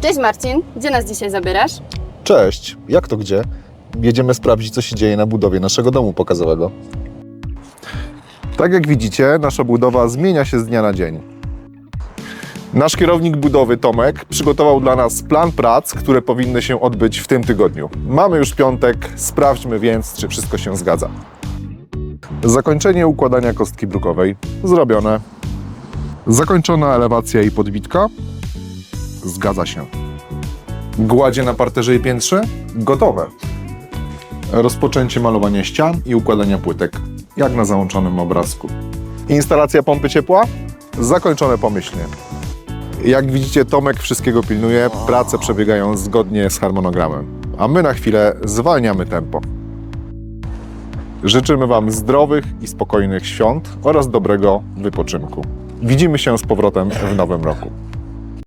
Cześć Marcin, gdzie nas dzisiaj zabierasz? Cześć, jak to gdzie? Jedziemy sprawdzić, co się dzieje na budowie naszego domu pokazowego. Tak jak widzicie, nasza budowa zmienia się z dnia na dzień. Nasz kierownik budowy, Tomek, przygotował dla nas plan prac, które powinny się odbyć w tym tygodniu. Mamy już piątek, sprawdźmy więc, czy wszystko się zgadza. Zakończenie układania kostki brukowej zrobione. Zakończona elewacja i podbitka? Zgadza się. Gładzie na parterze i piętrze? Gotowe. Rozpoczęcie malowania ścian i układania płytek, jak na załączonym obrazku. Instalacja pompy ciepła? Zakończone pomyślnie. Jak widzicie, Tomek wszystkiego pilnuje, prace przebiegają zgodnie z harmonogramem, a my na chwilę zwalniamy tempo. Życzymy Wam zdrowych i spokojnych świąt oraz dobrego wypoczynku. Widzimy się z powrotem w nowym roku.